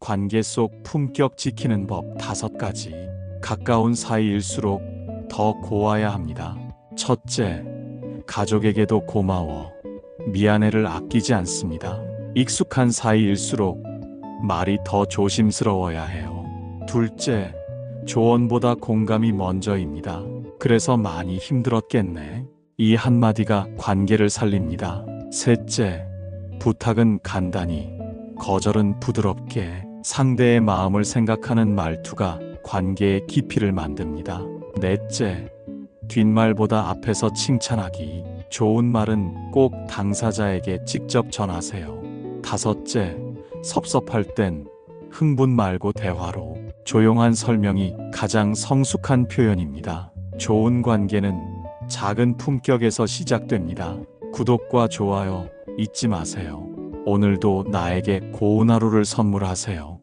관계 속 품격 지키는 법 다섯 가지. 가까운 사이일수록 더 고와야 합니다. 첫째, 가족에게도 고마워. 미안해를 아끼지 않습니다. 익숙한 사이일수록 말이 더 조심스러워야 해요. 둘째, 조언보다 공감이 먼저입니다. 그래서 많이 힘들었겠네. 이 한마디가 관계를 살립니다. 셋째, 부탁은 간단히, 거절은 부드럽게 상대의 마음을 생각하는 말투가 관계의 깊이를 만듭니다. 넷째, 뒷말보다 앞에서 칭찬하기. 좋은 말은 꼭 당사자에게 직접 전하세요. 다섯째, 섭섭할 땐 흥분 말고 대화로. 조용한 설명이 가장 성숙한 표현입니다. 좋은 관계는 작은 품격에서 시작됩니다. 구독과 좋아요 잊지 마세요. 오늘도 나에게 고운 하루를 선물하세요.